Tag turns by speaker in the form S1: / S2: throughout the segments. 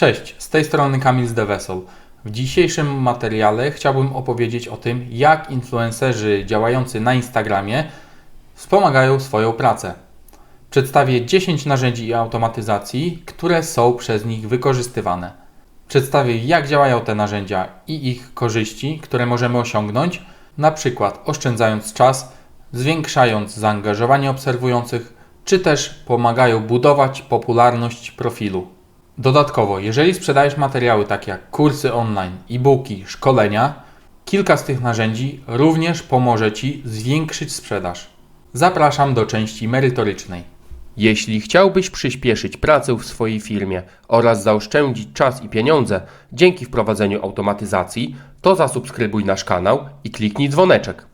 S1: Cześć, z tej strony Kamil z The. W dzisiejszym materiale chciałbym opowiedzieć o tym, jak influencerzy działający na Instagramie wspomagają swoją pracę. Przedstawię 10 narzędzi i automatyzacji, które są przez nich wykorzystywane. Przedstawię, jak działają te narzędzia i ich korzyści, które możemy osiągnąć, na przykład oszczędzając czas, zwiększając zaangażowanie obserwujących, czy też pomagają budować popularność profilu. Dodatkowo, jeżeli sprzedajesz materiały takie jak kursy online, e-booki, szkolenia, kilka z tych narzędzi również pomoże Ci zwiększyć sprzedaż. Zapraszam do części merytorycznej.
S2: Jeśli chciałbyś przyspieszyć pracę w swojej firmie oraz zaoszczędzić czas i pieniądze dzięki wprowadzeniu automatyzacji, to zasubskrybuj nasz kanał i kliknij dzwoneczek.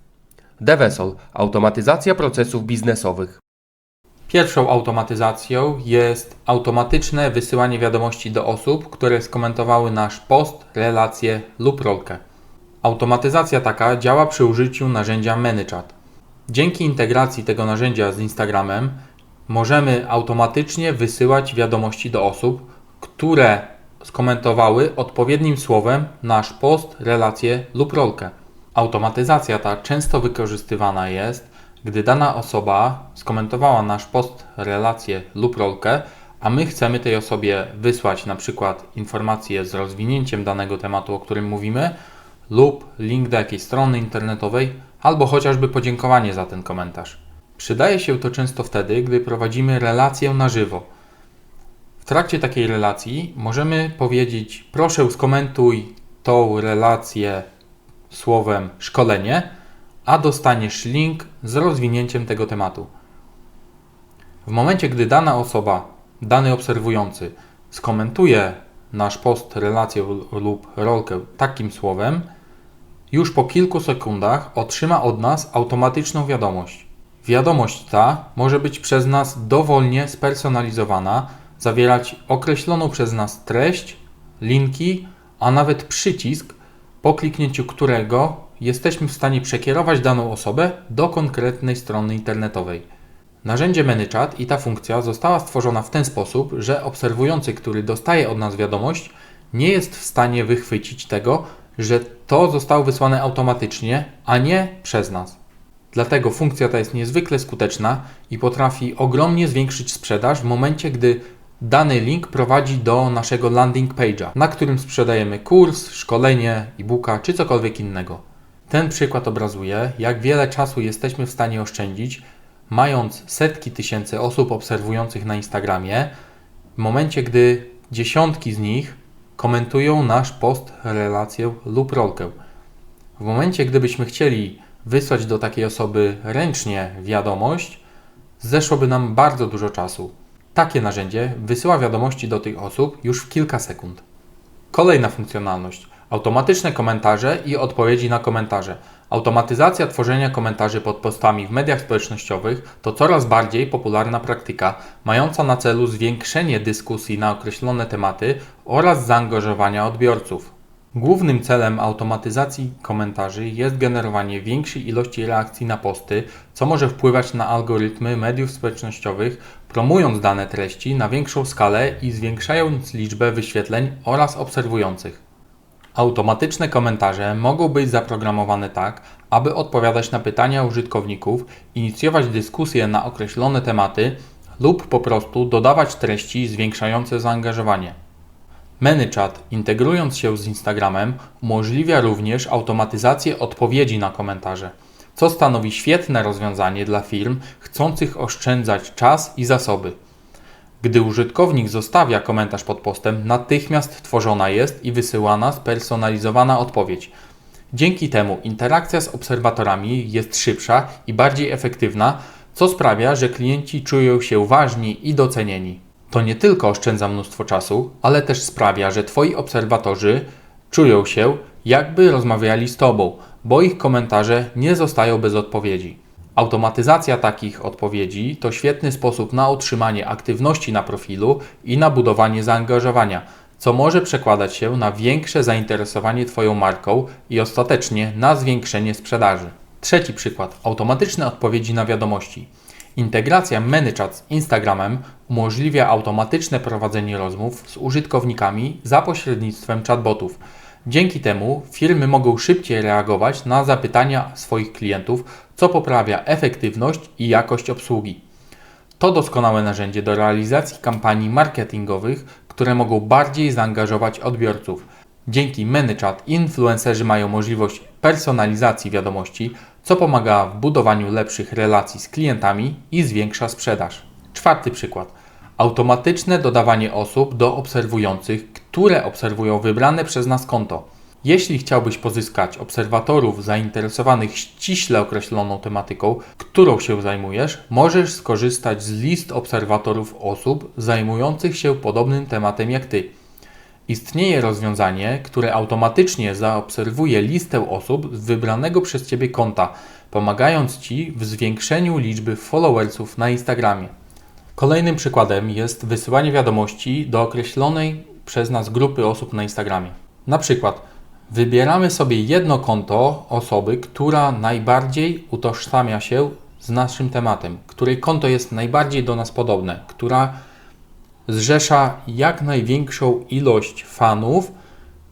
S2: DevEsol automatyzacja procesów biznesowych.
S1: Pierwszą automatyzacją jest automatyczne wysyłanie wiadomości do osób, które skomentowały nasz post, relację lub rolkę. Automatyzacja taka działa przy użyciu narzędzia ManyChat. Dzięki integracji tego narzędzia z Instagramem możemy automatycznie wysyłać wiadomości do osób, które skomentowały odpowiednim słowem nasz post, relację lub rolkę. Automatyzacja ta często wykorzystywana jest, gdy dana osoba skomentowała nasz post, relację lub rolkę, a my chcemy tej osobie wysłać na przykład informację z rozwinięciem danego tematu, o którym mówimy, lub link do jakiejś strony internetowej, albo chociażby podziękowanie za ten komentarz. Przydaje się to często wtedy, gdy prowadzimy relację na żywo. W trakcie takiej relacji możemy powiedzieć: Proszę, skomentuj tą relację słowem szkolenie, a dostaniesz link z rozwinięciem tego tematu. W momencie, gdy dana osoba, dany obserwujący skomentuje nasz post, relację lub rolkę takim słowem, już po kilku sekundach otrzyma od nas automatyczną wiadomość. Wiadomość ta może być przez nas dowolnie spersonalizowana, zawierać określoną przez nas treść, linki, a nawet przycisk, po kliknięciu którego jesteśmy w stanie przekierować daną osobę do konkretnej strony internetowej. Narzędzie ManyChat i ta funkcja została stworzona w ten sposób, że obserwujący, który dostaje od nas wiadomość, nie jest w stanie wychwycić tego, że to zostało wysłane automatycznie, a nie przez nas. Dlatego funkcja ta jest niezwykle skuteczna i potrafi ogromnie zwiększyć sprzedaż w momencie, gdy dany link prowadzi do naszego landing page'a, na którym sprzedajemy kurs, szkolenie, e-booka czy cokolwiek innego. Ten przykład obrazuje, jak wiele czasu jesteśmy w stanie oszczędzić, mając setki tysięcy osób obserwujących na Instagramie, w momencie, gdy dziesiątki z nich komentują nasz post, relację lub rolkę. W momencie, gdybyśmy chcieli wysłać do takiej osoby ręcznie wiadomość, zeszłoby nam bardzo dużo czasu. Takie narzędzie wysyła wiadomości do tych osób już w kilka sekund. Kolejna funkcjonalność automatyczne komentarze i odpowiedzi na komentarze. Automatyzacja tworzenia komentarzy pod postami w mediach społecznościowych to coraz bardziej popularna praktyka, mająca na celu zwiększenie dyskusji na określone tematy oraz zaangażowania odbiorców. Głównym celem automatyzacji komentarzy jest generowanie większej ilości reakcji na posty, co może wpływać na algorytmy mediów społecznościowych, promując dane treści na większą skalę i zwiększając liczbę wyświetleń oraz obserwujących. Automatyczne komentarze mogą być zaprogramowane tak, aby odpowiadać na pytania użytkowników, inicjować dyskusje na określone tematy lub po prostu dodawać treści zwiększające zaangażowanie. ManyChat, integrując się z Instagramem, umożliwia również automatyzację odpowiedzi na komentarze, co stanowi świetne rozwiązanie dla firm chcących oszczędzać czas i zasoby. Gdy użytkownik zostawia komentarz pod postem, natychmiast tworzona jest i wysyłana spersonalizowana odpowiedź. Dzięki temu interakcja z obserwatorami jest szybsza i bardziej efektywna, co sprawia, że klienci czują się ważni i docenieni. To nie tylko oszczędza mnóstwo czasu, ale też sprawia, że Twoi obserwatorzy czują się, jakby rozmawiali z Tobą, bo ich komentarze nie zostają bez odpowiedzi. Automatyzacja takich odpowiedzi to świetny sposób na utrzymanie aktywności na profilu i na budowanie zaangażowania, co może przekładać się na większe zainteresowanie Twoją marką i ostatecznie na zwiększenie sprzedaży. Trzeci przykład automatyczne odpowiedzi na wiadomości. Integracja ManyChat z Instagramem umożliwia automatyczne prowadzenie rozmów z użytkownikami za pośrednictwem chatbotów. Dzięki temu firmy mogą szybciej reagować na zapytania swoich klientów, co poprawia efektywność i jakość obsługi. To doskonałe narzędzie do realizacji kampanii marketingowych, które mogą bardziej zaangażować odbiorców. Dzięki ManyChat influencerzy mają możliwość personalizacji wiadomości, co pomaga w budowaniu lepszych relacji z klientami i zwiększa sprzedaż. Czwarty przykład. Automatyczne dodawanie osób do obserwujących, które obserwują wybrane przez nas konto. Jeśli chciałbyś pozyskać obserwatorów zainteresowanych ściśle określoną tematyką, którą się zajmujesz, możesz skorzystać z list obserwatorów osób zajmujących się podobnym tematem jak ty. Istnieje rozwiązanie, które automatycznie zaobserwuje listę osób z wybranego przez Ciebie konta, pomagając Ci w zwiększeniu liczby followersów na Instagramie. Kolejnym przykładem jest wysyłanie wiadomości do określonej przez nas grupy osób na Instagramie. Na przykład wybieramy sobie jedno konto osoby, która najbardziej utożsamia się z naszym tematem, której konto jest najbardziej do nas podobne, która zrzesza jak największą ilość fanów,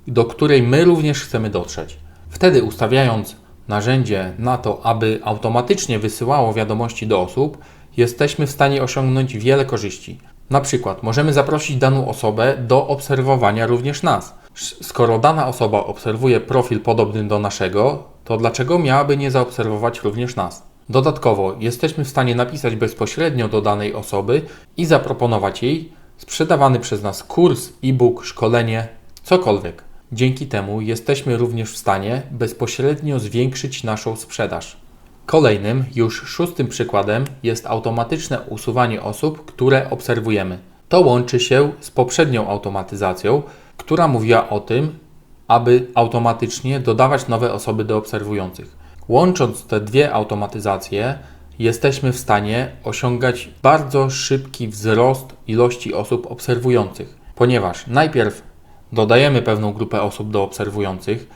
S1: do której my również chcemy dotrzeć. Wtedy ustawiając narzędzie na to, aby automatycznie wysyłało wiadomości do osób, jesteśmy w stanie osiągnąć wiele korzyści. Na przykład możemy zaprosić daną osobę do obserwowania również nas. Skoro dana osoba obserwuje profil podobny do naszego, to dlaczego miałaby nie zaobserwować również nas? Dodatkowo jesteśmy w stanie napisać bezpośrednio do danej osoby i zaproponować jej sprzedawany przez nas kurs, e-book, szkolenie, cokolwiek. Dzięki temu jesteśmy również w stanie bezpośrednio zwiększyć naszą sprzedaż. Kolejnym, już szóstym przykładem jest automatyczne usuwanie osób, które obserwujemy. To łączy się z poprzednią automatyzacją, która mówiła o tym, aby automatycznie dodawać nowe osoby do obserwujących. Łącząc te dwie automatyzacje, jesteśmy w stanie osiągać bardzo szybki wzrost ilości osób obserwujących, ponieważ najpierw dodajemy pewną grupę osób do obserwujących,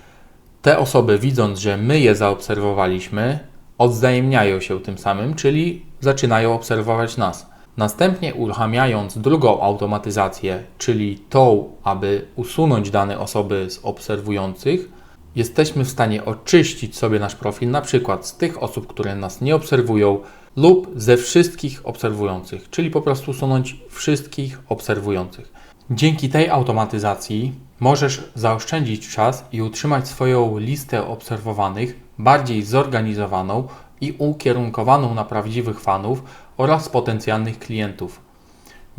S1: te osoby widząc, że my je zaobserwowaliśmy, odwzajemniają się tym samym, czyli zaczynają obserwować nas. Następnie uruchamiając drugą automatyzację, czyli tą, aby usunąć dane osoby z obserwujących, jesteśmy w stanie oczyścić sobie nasz profil na przykład z tych osób, które nas nie obserwują lub ze wszystkich obserwujących, czyli po prostu usunąć wszystkich obserwujących. Dzięki tej automatyzacji możesz zaoszczędzić czas i utrzymać swoją listę obserwowanych bardziej zorganizowaną i ukierunkowaną na prawdziwych fanów oraz potencjalnych klientów.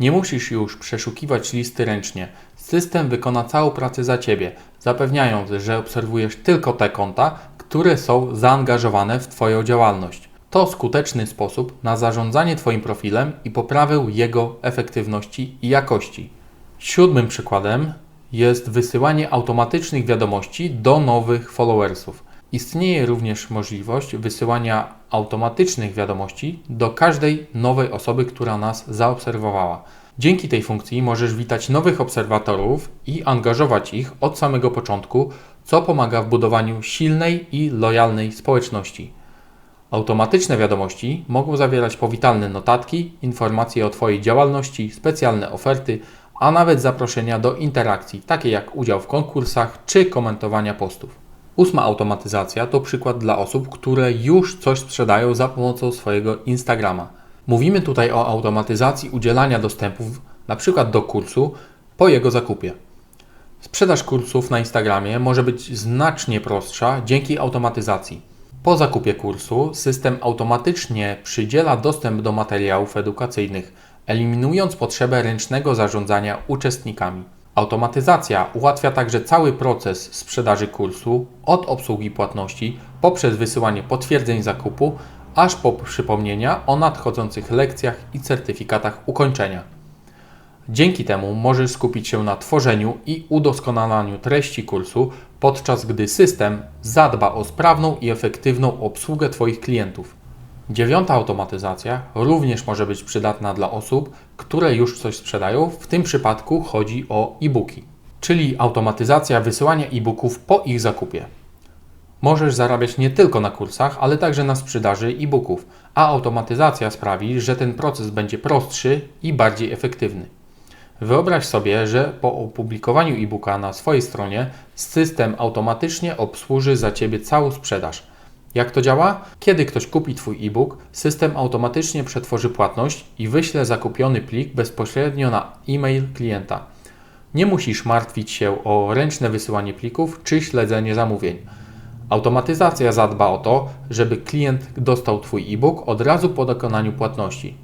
S1: Nie musisz już przeszukiwać listy ręcznie. System wykona całą pracę za Ciebie, zapewniając, że obserwujesz tylko te konta, które są zaangażowane w Twoją działalność. To skuteczny sposób na zarządzanie Twoim profilem i poprawę jego efektywności i jakości. Siódmym przykładem jest wysyłanie automatycznych wiadomości do nowych followersów. Istnieje również możliwość wysyłania automatycznych wiadomości do każdej nowej osoby, która nas zaobserwowała. Dzięki tej funkcji możesz witać nowych obserwatorów i angażować ich od samego początku, co pomaga w budowaniu silnej i lojalnej społeczności. Automatyczne wiadomości mogą zawierać powitalne notatki, informacje o Twojej działalności, specjalne oferty, a nawet zaproszenia do interakcji, takie jak udział w konkursach czy komentowania postów. Ósma automatyzacja to przykład dla osób, które już coś sprzedają za pomocą swojego Instagrama. Mówimy tutaj o automatyzacji udzielania dostępów np. do kursu po jego zakupie. Sprzedaż kursów na Instagramie może być znacznie prostsza dzięki automatyzacji. Po zakupie kursu system automatycznie przydziela dostęp do materiałów edukacyjnych, eliminując potrzebę ręcznego zarządzania uczestnikami. Automatyzacja ułatwia także cały proces sprzedaży kursu od obsługi płatności poprzez wysyłanie potwierdzeń zakupu aż po przypomnienia o nadchodzących lekcjach i certyfikatach ukończenia. Dzięki temu możesz skupić się na tworzeniu i udoskonalaniu treści kursu, podczas gdy system zadba o sprawną i efektywną obsługę Twoich klientów. Dziewiąta automatyzacja również może być przydatna dla osób, które już coś sprzedają. W tym przypadku chodzi o e-booki, czyli automatyzacja wysyłania e-booków po ich zakupie. Możesz zarabiać nie tylko na kursach, ale także na sprzedaży e-booków, a automatyzacja sprawi, że ten proces będzie prostszy i bardziej efektywny. Wyobraź sobie, że po opublikowaniu e-booka na swojej stronie system automatycznie obsłuży za Ciebie całą sprzedaż. Jak to działa? Kiedy ktoś kupi Twój e-book, system automatycznie przetworzy płatność i wyśle zakupiony plik bezpośrednio na e-mail klienta. Nie musisz martwić się o ręczne wysyłanie plików czy śledzenie zamówień. Automatyzacja zadba o to, żeby klient dostał Twój e-book od razu po dokonaniu płatności.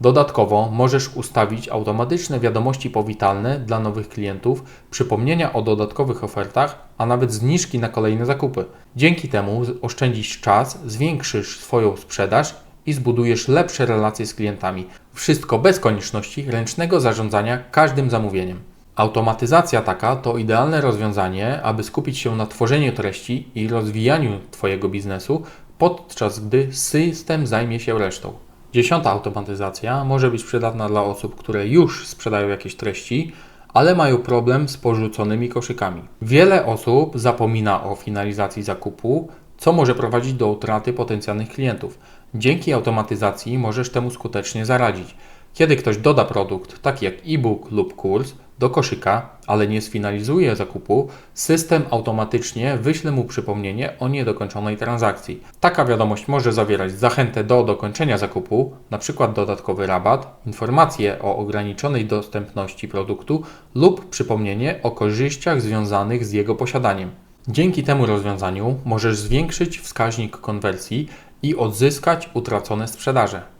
S1: Dodatkowo możesz ustawić automatyczne wiadomości powitalne dla nowych klientów, przypomnienia o dodatkowych ofertach, a nawet zniżki na kolejne zakupy. Dzięki temu oszczędzisz czas, zwiększysz swoją sprzedaż i zbudujesz lepsze relacje z klientami. Wszystko bez konieczności ręcznego zarządzania każdym zamówieniem. Automatyzacja taka to idealne rozwiązanie, aby skupić się na tworzeniu treści i rozwijaniu Twojego biznesu, podczas gdy system zajmie się resztą. Dziesiąta automatyzacja może być przydatna dla osób, które już sprzedają jakieś treści, ale mają problem z porzuconymi koszykami. Wiele osób zapomina o finalizacji zakupu, co może prowadzić do utraty potencjalnych klientów. Dzięki automatyzacji możesz temu skutecznie zaradzić. Kiedy ktoś doda produkt, taki jak e-book lub kurs, do koszyka, ale nie sfinalizuje zakupu, system automatycznie wyśle mu przypomnienie o niedokończonej transakcji. Taka wiadomość może zawierać zachętę do dokończenia zakupu, np. dodatkowy rabat, informacje o ograniczonej dostępności produktu lub przypomnienie o korzyściach związanych z jego posiadaniem. Dzięki temu rozwiązaniu możesz zwiększyć wskaźnik konwersji i odzyskać utracone sprzedaże.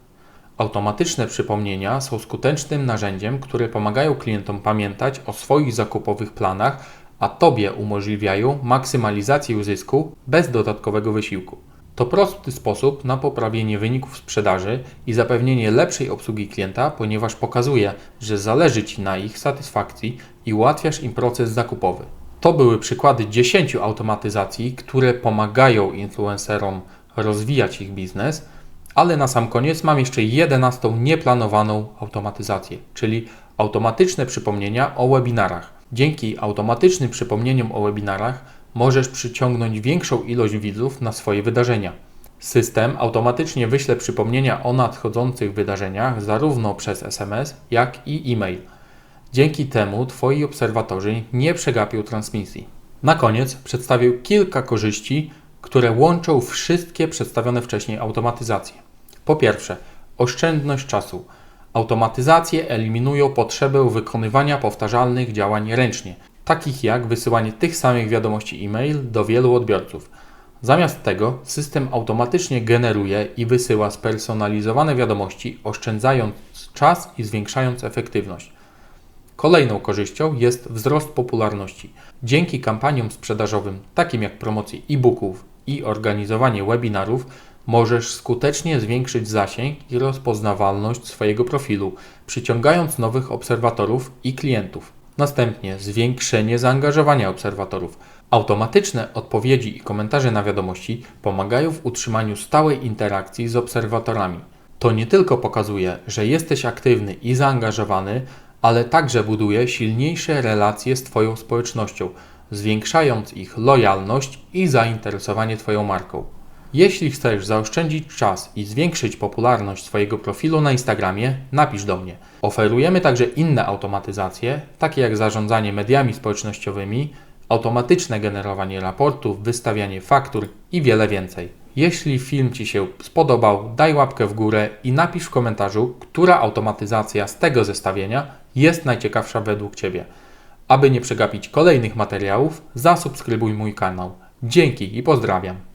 S1: Automatyczne przypomnienia są skutecznym narzędziem, które pomagają klientom pamiętać o swoich zakupowych planach, a Tobie umożliwiają maksymalizację zysku bez dodatkowego wysiłku. To prosty sposób na poprawienie wyników sprzedaży i zapewnienie lepszej obsługi klienta, ponieważ pokazuje, że zależy Ci na ich satysfakcji i ułatwiasz im proces zakupowy. To były przykłady 10 automatyzacji, które pomagają influencerom rozwijać ich biznes. Ale na sam koniec mam jeszcze 11 nieplanowaną automatyzację, czyli automatyczne przypomnienia o webinarach. Dzięki automatycznym przypomnieniom o webinarach możesz przyciągnąć większą ilość widzów na swoje wydarzenia. System automatycznie wyśle przypomnienia o nadchodzących wydarzeniach zarówno przez SMS, jak i e-mail. Dzięki temu Twoi obserwatorzy nie przegapią transmisji. Na koniec przedstawię kilka korzyści, które łączą wszystkie przedstawione wcześniej automatyzacje. Po pierwsze, oszczędność czasu. Automatyzacje eliminują potrzebę wykonywania powtarzalnych działań ręcznie, takich jak wysyłanie tych samych wiadomości e-mail do wielu odbiorców. Zamiast tego system automatycznie generuje i wysyła spersonalizowane wiadomości, oszczędzając czas i zwiększając efektywność. Kolejną korzyścią jest wzrost popularności. Dzięki kampaniom sprzedażowym, takim jak promocje e-booków i organizowanie webinarów, możesz skutecznie zwiększyć zasięg i rozpoznawalność swojego profilu, przyciągając nowych obserwatorów i klientów. Następnie zwiększenie zaangażowania obserwatorów. Automatyczne odpowiedzi i komentarze na wiadomości pomagają w utrzymaniu stałej interakcji z obserwatorami. To nie tylko pokazuje, że jesteś aktywny i zaangażowany, ale także buduje silniejsze relacje z Twoją społecznością, zwiększając ich lojalność i zainteresowanie Twoją marką. Jeśli chcesz zaoszczędzić czas i zwiększyć popularność swojego profilu na Instagramie, napisz do mnie. Oferujemy także inne automatyzacje, takie jak zarządzanie mediami społecznościowymi, automatyczne generowanie raportów, wystawianie faktur i wiele więcej. Jeśli film Ci się spodobał, daj łapkę w górę i napisz w komentarzu, która automatyzacja z tego zestawienia jest najciekawsza według Ciebie. Aby nie przegapić kolejnych materiałów, zasubskrybuj mój kanał. Dzięki i pozdrawiam.